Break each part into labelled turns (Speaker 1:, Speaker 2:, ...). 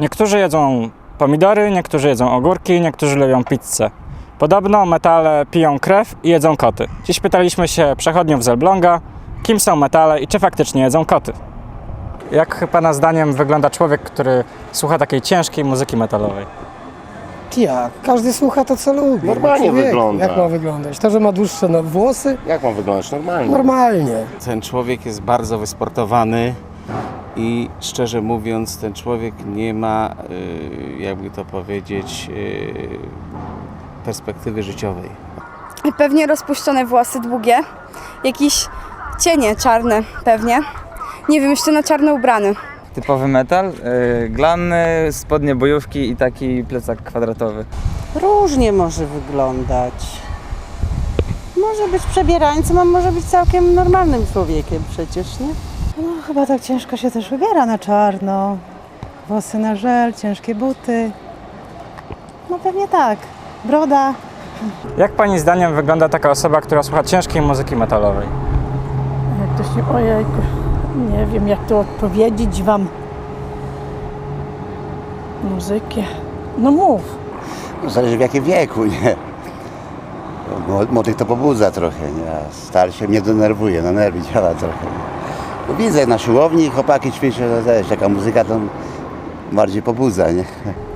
Speaker 1: Niektórzy jedzą pomidory, niektórzy jedzą ogórki, niektórzy lubią pizzę. Podobno metale piją krew i jedzą koty. Dziś pytaliśmy się przechodniów z Elbląga, kim są metale i czy faktycznie jedzą koty. Jak Pana zdaniem wygląda człowiek, który słucha takiej ciężkiej muzyki metalowej?
Speaker 2: Jak? Każdy słucha to, co lubi.
Speaker 3: Normalnie
Speaker 2: Człowiek,
Speaker 3: wygląda.
Speaker 2: Jak ma wyglądać? To, że ma dłuższe no, włosy?
Speaker 3: Jak ma wyglądać? Normalnie.
Speaker 2: Normalnie.
Speaker 4: Ten człowiek jest bardzo wysportowany i szczerze mówiąc, ten człowiek nie ma, y, jakby to powiedzieć, y, perspektywy życiowej.
Speaker 5: Pewnie rozpuszczone włosy długie, jakieś cienie czarne pewnie. Nie wiem, jeszcze na czarno ubrany.
Speaker 6: Typowy metal, yy, glany, spodnie bojówki i taki plecak kwadratowy.
Speaker 7: Różnie może wyglądać. Może być przebierańcem, a może być całkiem normalnym człowiekiem przecież, nie?
Speaker 8: No chyba tak ciężko się też ubiera na czarno. Włosy na żel, ciężkie buty. No pewnie tak. Broda.
Speaker 1: Jak Pani zdaniem wygląda taka osoba, która słucha ciężkiej muzyki metalowej?
Speaker 9: Jak to się, ojejku, nie wiem jak to odpowiedzieć wam. Muzykę. No mów.
Speaker 10: Zależy w jakim wieku, nie? Mło- Młodych to pobudza trochę, nie? A starszy mnie denerwuje, na nerwy działa trochę. No widzę na siłowni chłopaki ćwiczą, to też taka muzyka to bardziej pobudza, nie?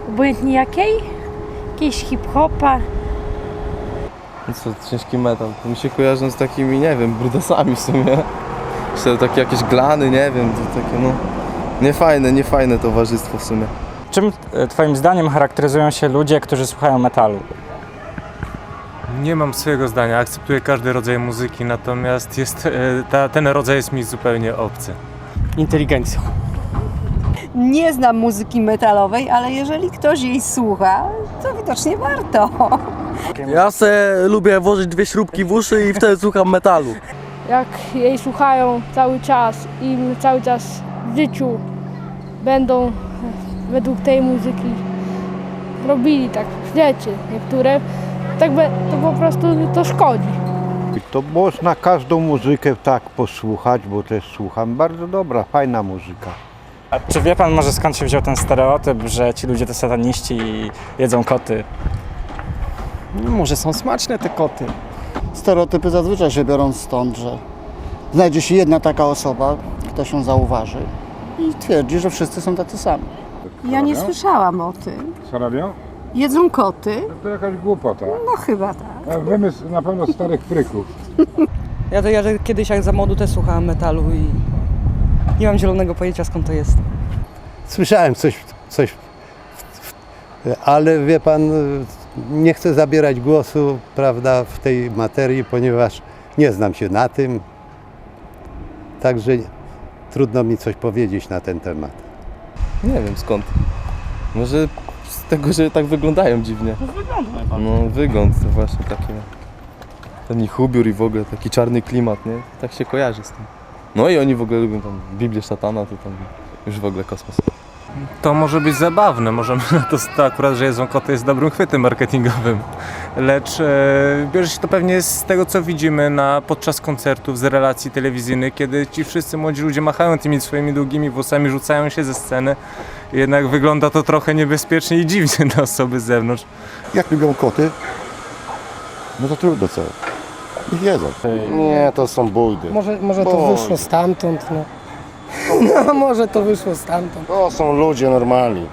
Speaker 9: Obojętnie jakiej? Jakiejś hip-hopa.
Speaker 11: Co, ciężki metal. To mi się kojarzą z takimi, nie wiem, brudasami w sumie. Czy takie jakieś glany, nie wiem, to takie no... Niefajne, niefajne towarzystwo w sumie.
Speaker 1: Czym e, Twoim zdaniem charakteryzują się ludzie, którzy słuchają metalu?
Speaker 12: Nie mam swojego zdania, akceptuję każdy rodzaj muzyki, natomiast jest, e, ta, ten rodzaj jest mi zupełnie obcy.
Speaker 2: Inteligencja.
Speaker 7: Nie znam muzyki metalowej, ale jeżeli ktoś jej słucha, to widocznie warto.
Speaker 11: Ja se lubię włożyć dwie śrubki w uszy i wtedy słucham metalu.
Speaker 9: Jak jej słuchają cały czas i cały czas w życiu będą według tej muzyki robili tak rzeczy niektóre, tak be- to po prostu to szkodzi.
Speaker 13: To można każdą muzykę tak posłuchać, bo też słucham. Bardzo dobra, fajna muzyka.
Speaker 1: A czy wie Pan może skąd się wziął ten stereotyp, że ci ludzie to sataniści i jedzą koty?
Speaker 2: No, może są smaczne te koty.
Speaker 14: Stereotypy zazwyczaj się biorą stąd, że znajdzie się jedna taka osoba, kto się zauważy i twierdzi, że wszyscy są tacy sami.
Speaker 7: Ja nie słyszałam o tym.
Speaker 13: Co robią?
Speaker 7: Jedzą koty?
Speaker 13: To jakaś głupota.
Speaker 7: No chyba tak.
Speaker 13: Wymysł na pewno starych pryków.
Speaker 6: Ja to ja kiedyś jak za młodu też słuchałem metalu i nie mam zielonego pojęcia skąd to jest.
Speaker 13: Słyszałem coś, coś ale wie pan, nie chcę zabierać głosu, prawda, w tej materii, ponieważ nie znam się na tym. Także trudno mi coś powiedzieć na ten temat.
Speaker 11: Nie wiem skąd. Może z tego, że tak wyglądają dziwnie. No wygląd to właśnie taki. Ten ich ubiór i w ogóle taki czarny klimat, nie? Tak się kojarzy z tym. No i oni w ogóle lubią tam Biblię szatana, to tam już w ogóle kosmos.
Speaker 12: To może być zabawne, możemy na to, to akurat, że jedzą koty jest dobrym chwytem marketingowym, lecz e, bierze się to pewnie z tego, co widzimy na, podczas koncertów, z relacji telewizyjnych, kiedy ci wszyscy młodzi ludzie machają tymi swoimi długimi włosami, rzucają się ze sceny, jednak wygląda to trochę niebezpiecznie i dziwnie dla osoby z zewnątrz.
Speaker 3: Jak lubią koty? No to trudno co. Ich jedzą. Nie, to są bójdy.
Speaker 2: Może, może to
Speaker 3: Boże.
Speaker 2: wyszło stamtąd, no. No, może to wyszło stamtąd.
Speaker 3: To są ludzie normalni.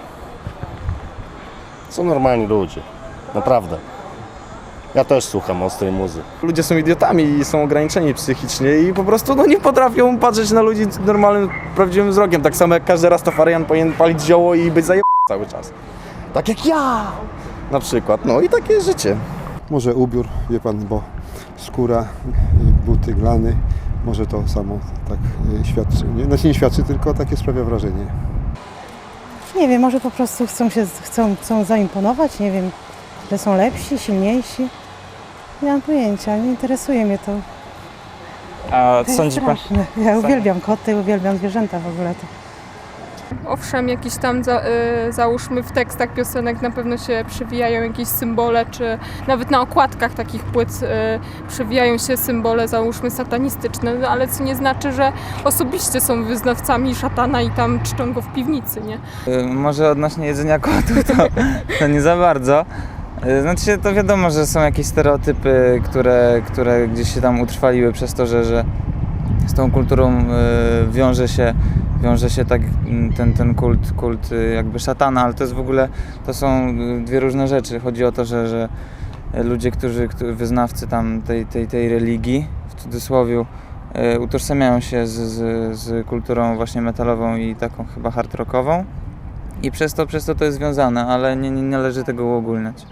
Speaker 3: Są normalni ludzie. Naprawdę. Ja też słucham ostrej muzyki.
Speaker 11: Ludzie są idiotami i są ograniczeni psychicznie i po prostu no, nie potrafią patrzeć na ludzi normalnym, prawdziwym wzrokiem. Tak samo jak każdy rastafarian powinien palić zioło i być zajebany cały czas. Tak jak ja! Na przykład. No i takie jest życie.
Speaker 13: Może ubiór, wie pan, bo skóra, buty, glany, może to samo tak y, świadczy. Nie, znaczy nie świadczy, tylko takie sprawia wrażenie.
Speaker 8: Nie wiem, może po prostu chcą się chcą, chcą zaimponować, nie wiem, że są lepsi, silniejsi. Nie mam pojęcia, nie interesuje mnie to.
Speaker 1: A
Speaker 8: To
Speaker 1: sądzi
Speaker 8: jest
Speaker 1: Pan,
Speaker 8: straszne. Ja uwielbiam koty, uwielbiam zwierzęta w ogóle. To.
Speaker 15: Owszem, jakieś tam za, y, załóżmy w tekstach piosenek na pewno się przewijają jakieś symbole, czy nawet na okładkach takich płyt y, przewijają się symbole, załóżmy satanistyczne, no, ale co nie znaczy, że osobiście są wyznawcami szatana i tam czczą go w piwnicy, nie?
Speaker 16: Może odnośnie jedzenia kotów to, to nie za bardzo. Y, Znaczy to wiadomo, że są jakieś stereotypy, które, które gdzieś się tam utrwaliły przez to, że, że z tą kulturą y, wiąże się, wiąże się tak mm, ten, ten kult, kult y, jakby szatana, ale to jest w ogóle, to są y, dwie różne rzeczy. Chodzi o to, że, że ludzie, którzy, wyznawcy tam tej, tej, tej religii, w cudzysłowie, utożsamiają się z, z, z kulturą właśnie metalową i taką chyba hard rockową. I przez to, przez to to jest związane, ale nie, nie należy tego uogólniać.